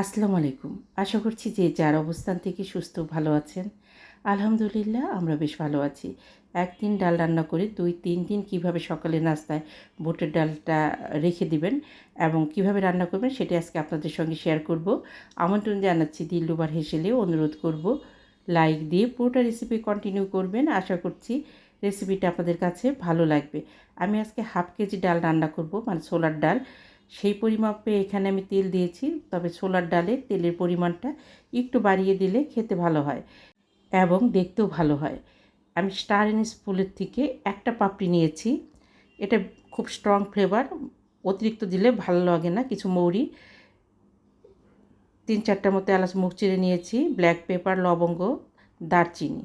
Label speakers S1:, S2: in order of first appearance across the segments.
S1: আসসালামু আলাইকুম। আশা করছি যে যার অবস্থান থেকে সুস্থ, ভালো আছেন। আলহামদুলিল্লাহ, আমরা বেশ ভালো আছি। একদিন ডাল রান্না করে দুই, তিন দিন কীভাবে সকালে নাস্তায় বুটের ডালটা রেখে দিবেন এবং কীভাবে রান্না করবেন সেটা আজকে আপনাদের সঙ্গে শেয়ার করব। আমন্ত্রণ জানাচ্ছি দিল্লুবার হেসেলে অনুরোধ করব লাইক দিয়ে পুরোটা রেসিপি কন্টিনিউ করবেন। আশা করছি রেসিপিটা আপনাদের কাছে ভালো লাগবে। আমি আজকে হাফ কেজি ডাল রান্না করব মানে ছোলার ডাল। সেই পরিমাপে এখানে আমি তেল দিয়েছি, তবে ছোলার ডালে তেলের পরিমাণটা একটু বাড়িয়ে দিলে খেতে ভালো হয় এবং দেখতেও ভালো হয়। আমি স্টার এনিস ফুলের থেকে একটা পাপড়ি নিয়েছি। এটা খুব স্ট্রং ফ্লেভার অতিরিক্ত দিলে ভালো লাগে না, কিছু মৌরি। তিন চারটার মতো এলাচ মুখ চিড়ে নিয়েছি ব্ল্যাক পেপার লবঙ্গ, দারচিনি।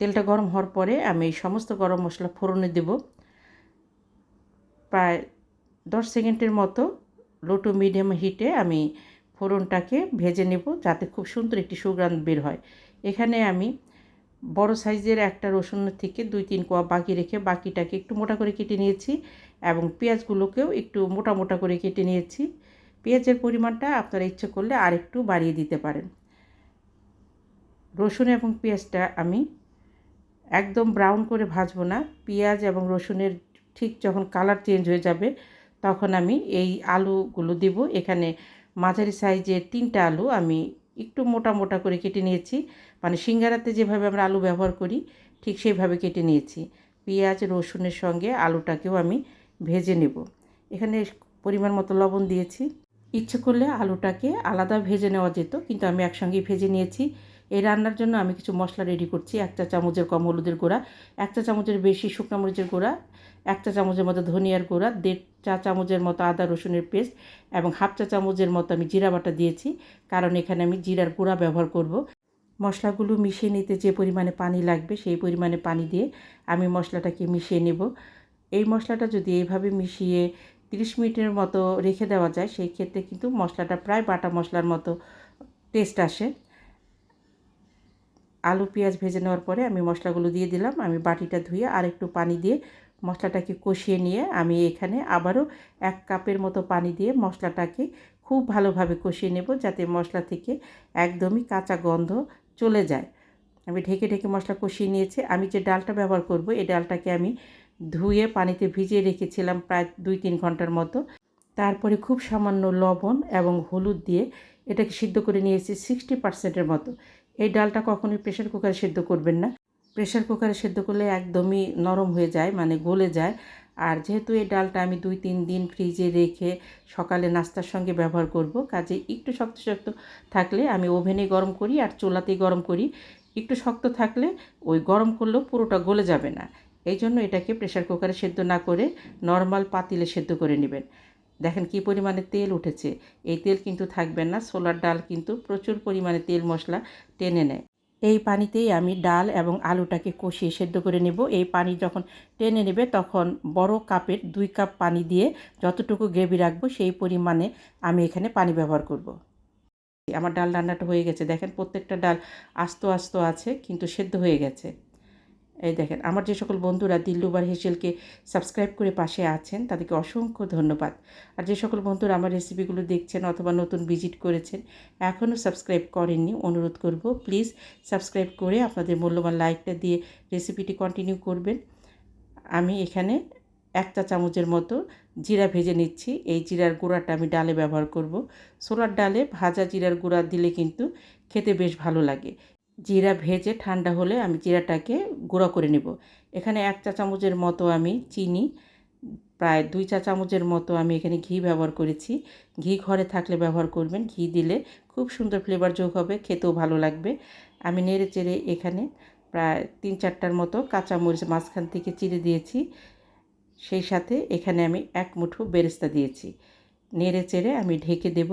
S1: তেলটা গরম হওয়ার পরে আমি এই সমস্ত গরম মশলা ফোড়নে দেব। প্রায় দশ সেকেন্ডের মতো লো টু মিডিয়াম হিটে আমি ফোড়নটাকে ভেজে নেব যাতে খুব সুন্দর একটি সুগ্রান বের হয়। এখানে আমি বড় সাইজের একটা রসুন থেকে দুই তিন কোয়া বাকি রেখে বাকিটাকে একটু মোটা করে কেটে নিয়েছি এবং পেঁয়াজগুলোকেও একটু মোটা মোটা করে কেটে নিয়েছি। পেঁয়াজের পরিমাণটা আপনারা ইচ্ছে করলে আর একটু বাড়িয়ে দিতে পারেন। রসুন এবং পেঁয়াজটা আমি একদম ব্রাউন করে ভাজবো না। পেঁয়াজ এবং রসুনের ঠিক যখন কালার চেঞ্জ হয়ে যাবে তখন আমি এই আলুগুলো দিব। এখানে মাঝারি সাইজের তিনটা আলু আমি একটু মোটা মোটা করে কেটে নিয়েছি। মানে সিঙ্গারাতে যেভাবে আমরা আলু ব্যবহার করি, ঠিক সেইভাবে কেটে নিয়েছি। পেঁয়াজ, রসুনের সঙ্গে আলুটাকেও আমি ভেজে নেব। এখানে পরিমাণ মতো লবণ দিয়েছি। ইচ্ছে করলে আলুটাকে আলাদা ভেজে নেওয়া যেত, কিন্তু আমি একসঙ্গে ভেজে নিয়েছি। এই রান্নার জন্য আমি কিছু মশলা রেডি করছি। এক চা চামচের কম হলুদের গুঁড়া, এক চা চামচের বেশি শুকনো মরিচের গুঁড়া, এক চা চামচের মতো ধনিয়ার গুঁড়া, দেড় চা চামচের মতো আদা রসুনের পেস্ট এবং হাফ চা চামচের মতো আমি জিরা বাটা দিয়েছি, কারণ এখানে আমি জিরার গুঁড়া ব্যবহার করব। মশলাগুলো মিশিয়ে নিতে যে পরিমাণে পানি লাগবে সেই পরিমাণে পানি দিয়ে আমি মশলাটাকে মিশিয়ে নেব। এই মশলাটা যদি এইভাবে মিশিয়ে তিরিশ মিনিটের মতো রেখে দেওয়া যায়, সেই ক্ষেত্রে কিন্তু মশলাটা প্রায় বাটা মশলার মতো টেস্ট আসে। আলু, পেঁয়াজ ভেজে নেওয়ার পরে আমি মশলাগুলো দিয়ে দিলাম। আমি বাটিটা ধুয়ে আর একটু পানি দিয়ে মশলাটাকে কষিয়ে নিয়ে আমি এখানে আবারও এক কাপের মতো পানি দিয়ে মশলাটাকে খুব ভালোভাবে কষিয়ে নেব যাতে মশলা থেকে একদমই কাঁচা গন্ধ চলে যায়। আমি ঢেকে ঢেকে মশলা কষিয়ে নিয়েছি। আমি যে ডালটা ব্যবহার করব, এই ডালটাকে আমি ধুয়ে পানিতে ভিজিয়ে রেখেছিলাম প্রায় দুই তিন ঘণ্টার মতো। তারপরে খুব সামান্য লবণ এবং হলুদ দিয়ে এটাকে সিদ্ধ করে নিয়েছি সিক্সটি পার্সেন্টের মতো। এই ডালটা কখনোই প্রেশার কুকারে সেদ্ধ করবেন না। প্রেশার কুকারে সেদ্ধ করলে একদমই নরম হয়ে যায় মানে গলে যায়। আর যেহেতু এই ডালটা আমি দুই তিন দিন ফ্রিজে রেখে সকালে নাস্তার সঙ্গে ব্যবহার করব, কাজে একটু শক্ত শক্ত থাকলে আমি ওভেনে গরম করি আর চুলাতেই গরম করি। একটু শক্ত থাকলে ওই গরম করলেও পুরোটা গলে যাবে না। এই জন্য এটাকে প্রেশার কুকারে সেদ্ধ না করে নর্মাল পাতিলে সেদ্ধ করে নেবেন। দেখেন কি পরিমাণে তেল উঠেছে। এই তেল কিন্তু থাকবে না সোলার ডাল কিন্তু প্রচুর পরিমাণে তেল মশলা টেনে নেয়। এই পানিতেই আমি ডাল এবং আলুটাকে কষিয়ে সেদ্ধ করে নেব। এই পানি যখন টেনে নেবে তখন বড় কাপের দুই কাপ পানি দিয়ে যতটুকু গ্রেভি রাখব সেই পরিমাণে আমি এখানে পানি ব্যবহার করব। আমার ডাল রান্নাটা হয়ে গেছে। দেখেন প্রত্যেকটা ডাল আস্ত আস্ত আছে, কিন্তু সেদ্ধ হয়ে গেছে। এই দেখেন, আমার যে সকল বন্ধুরা দিল্লুবার হেসেলকে সাবস্ক্রাইব করে পাশে আছেন, তাদেরকে অসংখ্য ধন্যবাদ। আর যে সকল বন্ধুরা আমার রেসিপিগুলো দেখছেন অথবা নতুন ভিজিট করেছেন, এখনও সাবস্ক্রাইব করেননি, অনুরোধ করব প্লিজ সাবস্ক্রাইব করে আপনাদের মূল্যবান লাইকটা দিয়ে রেসিপিটি কন্টিনিউ করবেন। আমি এখানে এক চা চামচের মতো জিরা ভেজে নিচ্ছি, এই জিরার গুঁড়াটা আমি ডালে ব্যবহার করব। সোলার ডালে ভাজা জিরার গুঁড়া দিলে কিন্তু খেতে বেশ ভালো লাগে। জিরা ভেজে ঠান্ডা হলে আমি জিরাটাকে গুঁড়ো করে নেব। এখানে এক চা চামচের মতো আমি চিনি, প্রায় দুই চা চামচের মতো আমি এখানে ঘি ব্যবহার করেছি। ঘি ঘরে থাকলে ব্যবহার করবেন, ঘি দিলে খুব সুন্দর ফ্লেভার যোগ হবে, খেতেও ভালো লাগবে। আমি নেড়ে চেড়ে এখানে প্রায় তিন চারটার মতো কাঁচামরিচ মাঝখান থেকে চিড়ে দিয়েছি। সেই সাথে এখানে আমি এক মুঠো বেরেস্তা দিয়েছি। নেড়ে চেড়ে আমি ঢেকে দেব।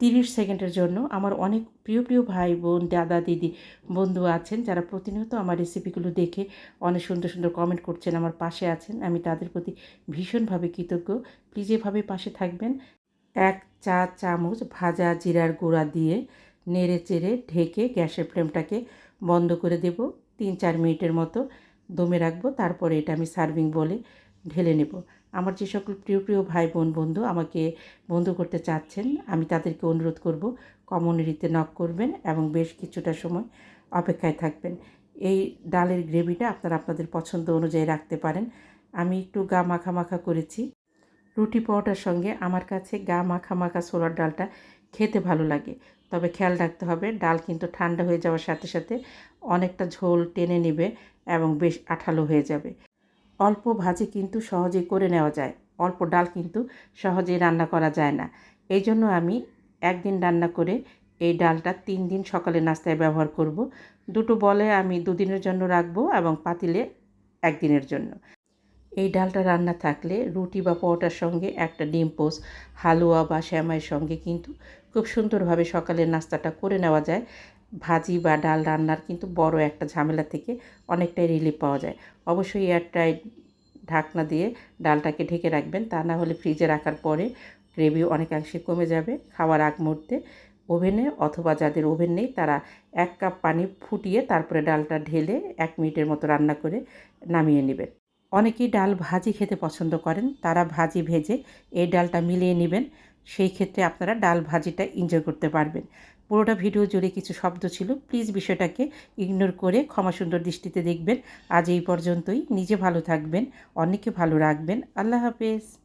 S1: তিরিশ সেকেন্ডের জন্য আমার অনেক প্রিয় প্রিয় ভাই বোন, দাদা, দিদি, বন্ধু আছেন যারা প্রতিনিয়ত আমার রেসিপিগুলো দেখে অনেক সুন্দর সুন্দর কমেন্ট করছেন, আমার পাশে আছেন। আমি তাদের প্রতি ভীষণভাবে কৃতজ্ঞ। প্লিজ এভাবে পাশে থাকবেন। এক চা চামচ ভাজা জিরার গুঁড়া দিয়ে নেড়ে চেড়ে ঢেকে গ্যাসের ফ্লেমটাকে বন্ধ করে দেব। তিন চার মিনিটের মতো দমে রাখব। তারপরে এটা আমি সার্ভিং বলে ঢেলে নেব। আমার যে সকল প্রিয় প্রিয় ভাই বোন বন্ধু আমাকে বন্ধু করতে চাচ্ছেন, আমি তাদেরকে অনুরোধ করব কমিউনিটিতে নক করবেন এবং বেশ কিছুটা সময় অপেক্ষায় থাকবেন। এই ডালের গ্রেভিটা আপনারা আপনাদের পছন্দ অনুযায়ী রাখতে পারেন। আমি একটু গা মাখা মাখা করেছি। রুটি পরোটার সঙ্গে আমার কাছে গা মাখা মাখা ছোলার ডালটা খেতে ভালো লাগে। তবে খেয়াল রাখতে হবে, ডাল কিন্তু ঠান্ডা হয়ে যাওয়ার সাথে সাথে অনেকটা ঝোল টেনে নেবে এবং বেশ আঠালো হয়ে যাবে। অল্প ভাজি কিন্তু সহজে করে নেওয়া যায়। অল্প ডাল কিন্তু সহজেই রান্না করা যায় না। এই জন্য আমি একদিন রান্না করে এই ডালটা তিন দিন সকালে নাস্তায় ব্যবহার করব। দুটো বলে আমি দুদিনের জন্য রাখব এবং পাতিলে একদিনের জন্য। এই ডালটা রান্না থাকলে রুটি বা পরোটার সঙ্গে একটা ডিম পোস্ট হালুয়া বা শ্যামাইয়ের সঙ্গে কিন্তু খুব সুন্দরভাবে সকালের নাস্তাটা করে নেওয়া যায়। ভাজি বা ডাল রান্নার কিন্তু বড় একটা ঝামেলা থেকে অনেকটাই রিলিফ পাওয়া যায়। অবশ্যই এয়ারটাইট ঢাকনা দিয়ে ডালটাকে ঢেকে রাখবেন, তা না হলে ফ্রিজে রাখার পরে গ্রেভি অনেকাংশে কমে যাবে। খাওয়ার আগ মুহূর্তে ওভেনে অথবা যাদের ওভেন নেই, তারা এক কাপ পানি ফুটিয়ে তারপরে ডালটা ঢেলে এক মিনিটের মতো রান্না করে নামিয়ে নেবেন। অনেকেই ডাল ভাজি খেতে পছন্দ করেন, তারা ভাজি ভেজে এই ডালটা মিলিয়ে নেবেন। সেই ক্ষেত্রে আপনারা ডাল ভাজিটা এনজয় করতে পারবেন। পুরোটা ভিডিও জুড়ে কিছু শব্দ ছিল। প্লিজ বিষয়টাকে ইগনোর করে ক্ষমা সুন্দর দৃষ্টিতে দেখবেন। আজ এই পর্যন্তই। নিজে ভালো থাকবেন অনেকে ভালো রাখবেন। আল্লাহ হাফেজ।